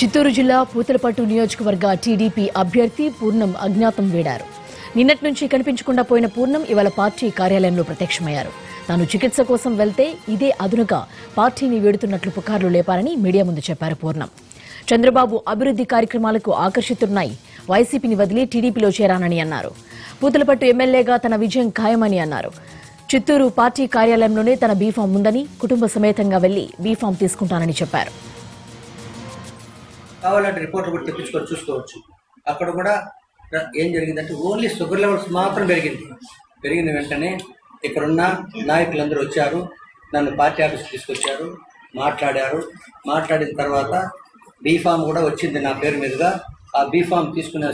చిత్తూరు జిల్లా పూతలపట్టు నియోజకవర్గ టీడీపీ అభ్యర్థి పూర్ణం అజ్ఞాతం వేడారు. నిన్నటి నుంచి కనిపించకుండా పోయిన పూర్ణం ఇవాళ పార్టీ కార్యాలయంలో ప్రత్యక్షమయ్యారు. తాను చికిత్స కోసం వెళ్తే ఇదే అదునుగా పార్టీని వేడుతున్నట్లు పుకార్లు లేపారని మీడియా ముందు చెప్పారు పూర్ణం. చంద్రబాబు అభివృద్ది కార్యక్రమాలకు ఆకర్షితున్నాయి. వైసీపీని వదిలి టీడీపీలో చేరానని అన్నారు. పూతలపట్టు ఎమ్మెల్యేగా తన విజయం ఖాయమని అన్నారు. చిత్తూరు పార్టీ కార్యాలయంలోనే తన బీఫామ్ ఉందని కుటుంబ సమేతంగా వెళ్ళి బీఫామ్ తీసుకుంటానని చెప్పారు. కావాలంటే రిపోర్ట్లు కూడా తెప్పించుకొని చూసుకోవచ్చు. అక్కడ కూడా ఏం జరిగిందంటే ఓన్లీ షుగర్ లెవెల్స్ మాత్రం పెరిగింది. పెరిగిన వెంటనే ఇక్కడున్న నాయకులందరూ వచ్చారు నన్ను పార్టీ ఆఫీస్కి తీసుకొచ్చారు మాట్లాడారు. మాట్లాడిన తర్వాత బీఫామ్ కూడా వచ్చింది నా పేరు మీదుగా. ఆ బీఫామ్ తీసుకునే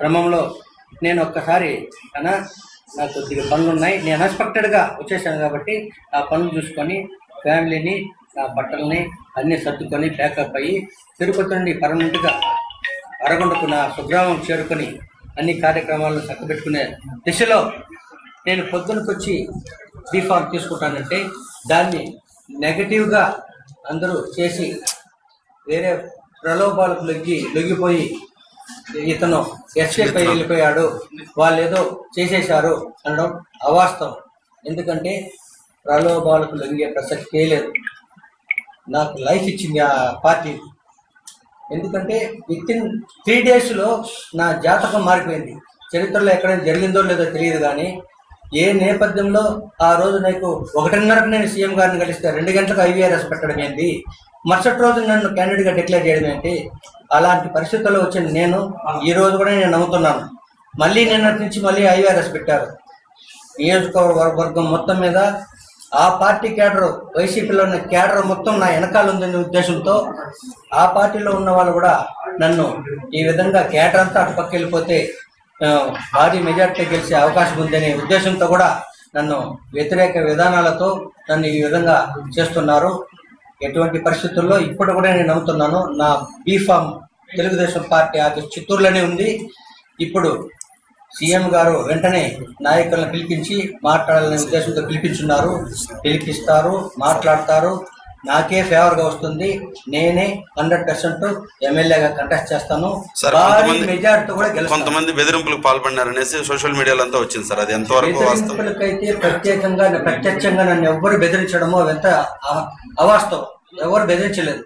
క్రమంలో నేను ఒక్కసారి అనా నాకు కొద్దిగా పనులు ఉన్నాయి నేను అన్ఎక్స్పెక్టెడ్గా వచ్చేసాను కాబట్టి ఆ పనులు చూసుకొని ఫ్యామిలీని బట్టల్ని అన్నీ సర్దుకొని ప్యాకప్ అయ్యి తిరుపతి నుండి పర్మనెంట్గా అరగొండకు నా స్వగ్రామం చేరుకొని అన్ని కార్యక్రమాలను చక్కబెట్టుకునే దిశలో నేను పొద్దునకొచ్చి బీఫామ్ తీసుకుంటానంటే దాన్ని నెగటివ్గా అందరూ చేసి వేరే ప్రలోభాలకు లొగ్గి లొంగిపోయి ఇతను ఎస్కేప్ అయి వెళ్ళిపోయాడు వాళ్ళు ఏదో చేసేశారు అనడం అవాస్తవం. ఎందుకంటే ప్రలోభాలకు లొంగే ప్రసక్తే లేదు. నాకు లైఫ్ ఇచ్చింది ఆ పార్టీ. ఎందుకంటే విత్ ఇన్ త్రీ డేస్లో నా జాతకం మారిపోయింది. చరిత్రలో ఎక్కడైనా జరిగిందో లేదో తెలియదు కానీ ఏ నేపథ్యంలో ఆ రోజు నాకు ఒకటిన్నరకు నేను సీఎం గారిని కలిస్తే రెండు గంటలకు ఐవీఆర్ఎస్ పెట్టడం ఏంటి? మరుసటి రోజు నన్ను క్యాండిడేట్గా డిక్లేర్ చేయడం ఏంటి? అలాంటి పరిస్థితుల్లో వచ్చిన నేను ఈ రోజు కూడా నేను నమ్ముతున్నాను. మళ్ళీ నిన్నటి నుంచి మళ్ళీ ఐవీఆర్ఎస్ పెట్టారు. నియోజకవర్గం మొత్తం మీద ఆ పార్టీ క్యాడర్ వైసీపీలో ఉన్న క్యాడర్ మొత్తం నా వెనకాల ఉందనే ఉద్దేశంతో ఆ పార్టీలో ఉన్న వాళ్ళు కూడా నన్ను ఈ విధంగా క్యాడర్ అంతా అటు పక్క వెళ్ళిపోతే భారీ మెజార్టీ గెలిచే అవకాశం ఉందనే ఉద్దేశంతో కూడా నన్ను వ్యతిరేక విధానాలతో నన్ను ఈ విధంగా చేస్తున్నారు. ఎటువంటి పరిస్థితుల్లో ఇప్పుడు కూడా నేను నమ్ముతున్నాను నా B form Telugu Desam party office చిత్తూరులోనే ఉంది. ఇప్పుడు సీఎం గారు వెంటనే నాయకులను పిలిపించి మాట్లాడాలనే ఉద్దేశంతో పిలిపించున్నారు. పిలిపిస్తారు మాట్లాడతారు. నాకే ఫేవర్గా వస్తుంది. నేనే హండ్రెడ్ పర్సెంట్ ఎమ్మెల్యేగా కంటెస్ట్ చేస్తాను. భారీ మెజార్టీతో కూడా గెలుస్తాను. కొంతమంది బెదిరింపులకు పాల్పడినారనేసి సోషల్ మీడియాలో అంతా వచ్చింది సార్. అది ఎంతవరకు బెదిరింపులకైతే ప్రత్యేకంగా ప్రత్యక్షంగా నన్ను ఎవ్వరు బెదిరించడమో అ- అవాస్తవం. ఎవరు బెదిరించలేదు.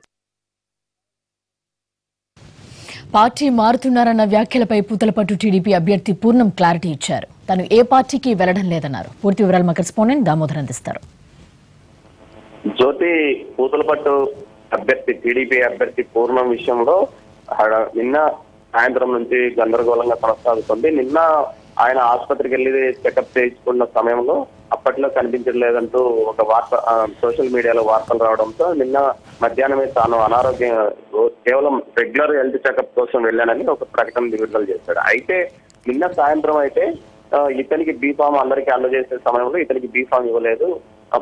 పార్టీ మారుతున్నారన్న వ్యాఖ్యలపై పూతలపట్టు టీడీపీ అభ్యర్థి పూర్ణం క్లారిటీ ఇచ్చారు. తాను ఏ పార్టీకి వెళ్ళడం లేదన్నారు. పూర్తి వివరాలు మా కరెస్పాండెంట్ దామోదర్ అందిస్తారు. జ్యోతి పూతలపట్టు అభ్యర్థి టీడీపీ అభ్యర్థి పూర్ణం విషయంలో నిన్న సాయంత్రం నుంచి గందరగోళంగా కొనసాగుతుంది. నిన్న ఆయన ఆసుపత్రికి వెళ్ళి చెకప్ చేయించుకున్న సమయంలో అప్పట్లో కనిపించలేదంటూ ఒక వార్త సోషల్ మీడియాలో వార్తలు రావడంతో నిన్న మధ్యాహ్నమే తాను అనారోగ్యం కేవలం రెగ్యులర్ హెల్త్ చెకప్ కోసం వెళ్ళానని ఒక ప్రకటన విడుదల చేశాడు. అయితే నిన్న సాయంత్రం అయితే ఇతనికి బీఫామ్ అందరికీ అందజేసే సమయంలో ఇతనికి బీఫామ్ ఇవ్వలేదు.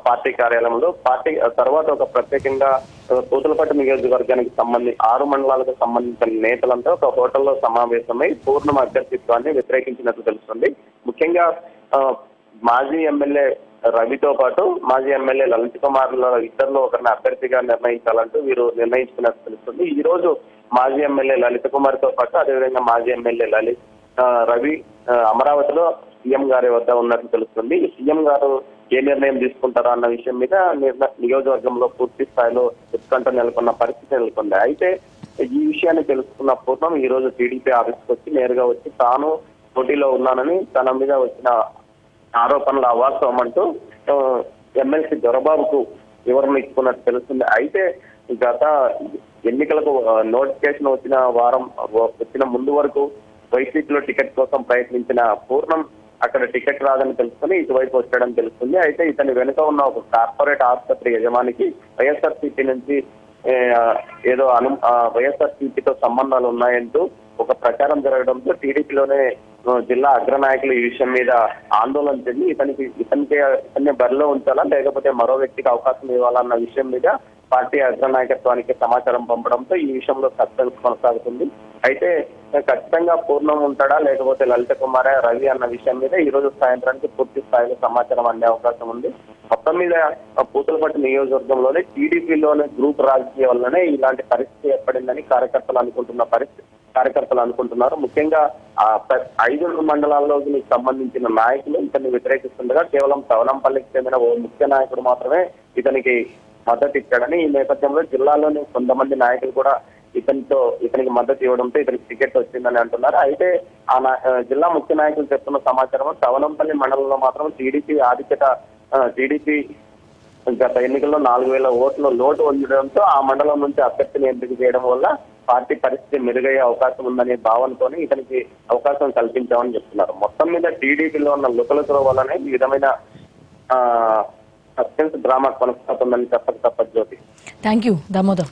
పార్టీ కార్యాలయంలో పార్టీ తర్వాత ఒక ప్రత్యేకంగా ఆ, పూతలపట్టు నియోజకవర్గానికి సంబంధించి ఆరు మండలాలకు సంబంధించిన నేతలంతా ఒక హోటల్లో సమావేశమై పూర్ణ అభ్యర్థిత్వాన్ని వ్యతిరేకించినట్లు తెలుస్తుంది. ముఖ్యంగా మాజీ ఎమ్మెల్యే రవితో పాటు మాజీ ఎమ్మెల్యే లలిత్ కుమార్ ఇద్దరిలో ఒకరిని అభ్యర్థిగా నిర్ణయించాలంటూ వీరు నిర్ణయించుకున్నట్టు తెలుస్తుంది. ఈ రోజు మాజీ ఎమ్మెల్యే లలిత్ కుమార్తో పాటు అదేవిధంగా మాజీ ఎమ్మెల్యే లలిత్ రవి అమరావతిలో సీఎం గారి వద్ద ఉన్నట్లు తెలుస్తుంది. సీఎం గారు ఏ నిర్ణయం తీసుకుంటారో అన్న విషయం మీద నియోజకవర్గంలో పూర్తి స్థాయిలో ఉత్కంఠ నెలకొన్న పరిస్థితి నెలకొంది. అయితే ఈ విషయాన్ని తెలుసుకున్న పూర్వం ఈ రోజు టీడీపీ ఆఫీస్కి వచ్చి నేరుగా వచ్చి తాను పోటీలో ఉన్నానని తన మీద వచ్చిన ఆరోపణలు అవాస్తవం అంటూ ఎమ్మెల్సీ దొరబాబుకు వివరణ ఇచ్చుకున్నట్టు తెలుస్తుంది. అయితే గత ఎన్నికలకు నోటిఫికేషన్ వచ్చిన వారం వచ్చిన ముందు వరకు వైసీపీలో టికెట్ కోసం ప్రయత్నించిన పూర్ణం అక్కడ టికెట్ రాదని తెలుసుకుని ఇటువైపు వచ్చాడని తెలుస్తుంది. అయితే ఇతని వెనుక ఉన్న ఒక కార్పొరేట్ ఆసుపత్రి యజమానికి వైఎస్ఆర్సీపీ నుంచి ఏదో అను వైఎస్ఆర్సీపీతో సంబంధాలు ఉన్నాయంటూ ఒక ప్రచారం జరగడంతో టీడీపీలోనే జిల్లా అగ్ర నాయకులు ఈ విషయం మీద ఆందోళన చెంది ఇతనికి ఇతనికి ఇతన్ని బరిలో ఉంచాలా లేకపోతే మరో వ్యక్తికి అవకాశం ఇవ్వాలన్న విషయం మీద పార్టీ అగ్ర నాయకత్వానికి సమాచారం పంపడంతో ఈ విషయంలో సస్పెన్స్ కొనసాగుతుంది. అయితే ఖచ్చితంగా పూర్ణం ఉంటాడా లేకపోతే లలిత కుమార రవి అన్న విషయం మీద ఈ రోజు సాయంత్రానికి పూర్తి స్థాయిలో సమాచారం అందే అవకాశం ఉంది. మొత్తం మీద పూతలపట్టు నియోజకవర్గంలోనే టీడీపీలోనే గ్రూప్ రాజకీయ వల్లనే ఇలాంటి పరిస్థితి ఏర్పడిందని కార్యకర్తలు అనుకుంటున్న పరిస్థితి. కార్యకర్తలు అనుకుంటున్నారు. ముఖ్యంగా ఆ ఐదు మండలాల్లోకి సంబంధించిన నాయకులు ఇతన్ని వ్యతిరేకిస్తుండగా కేవలం తవనంపల్లికి చెందిన ఓ ముఖ్య నాయకుడు మాత్రమే ఇతనికి మద్దతు ఇచ్చాడని ఈ నేపథ్యంలో జిల్లాలోని కొంతమంది నాయకులు కూడా ఇతనితో ఇతనికి మద్దతు ఇవ్వడంతో ఇతనికి టికెట్ వచ్చిందని అంటున్నారు. అయితే ఆ ఆ, జిల్లా ముఖ్య నాయకులు చెప్తున్న సమాచారం తవనంపల్లి మండలంలో మాత్రం టీడీపీ ఆధిక్యత టీడీపీ గత ఎన్నికల్లో నాలుగు వేల ఓట్ల లోటు ఉండడంతో ఆ మండలం నుంచి అభ్యర్థిని ఎంపిక చేయడం వల్ల పార్టీ పరిస్థితి మెరుగయ్యే అవకాశం ఉందనే భావనతోనే ఇతనికి అవకాశం కల్పించామని చెప్తున్నారు. మొత్తం మీద టీడీపీలో ఉన్న లుకలుకల వల్లనే ఈ విధమైన సస్పెన్స్ డ్రామా కొనసాగుతుందని చెప్పక తప్పదు జ్యోతి. Thank you Damodar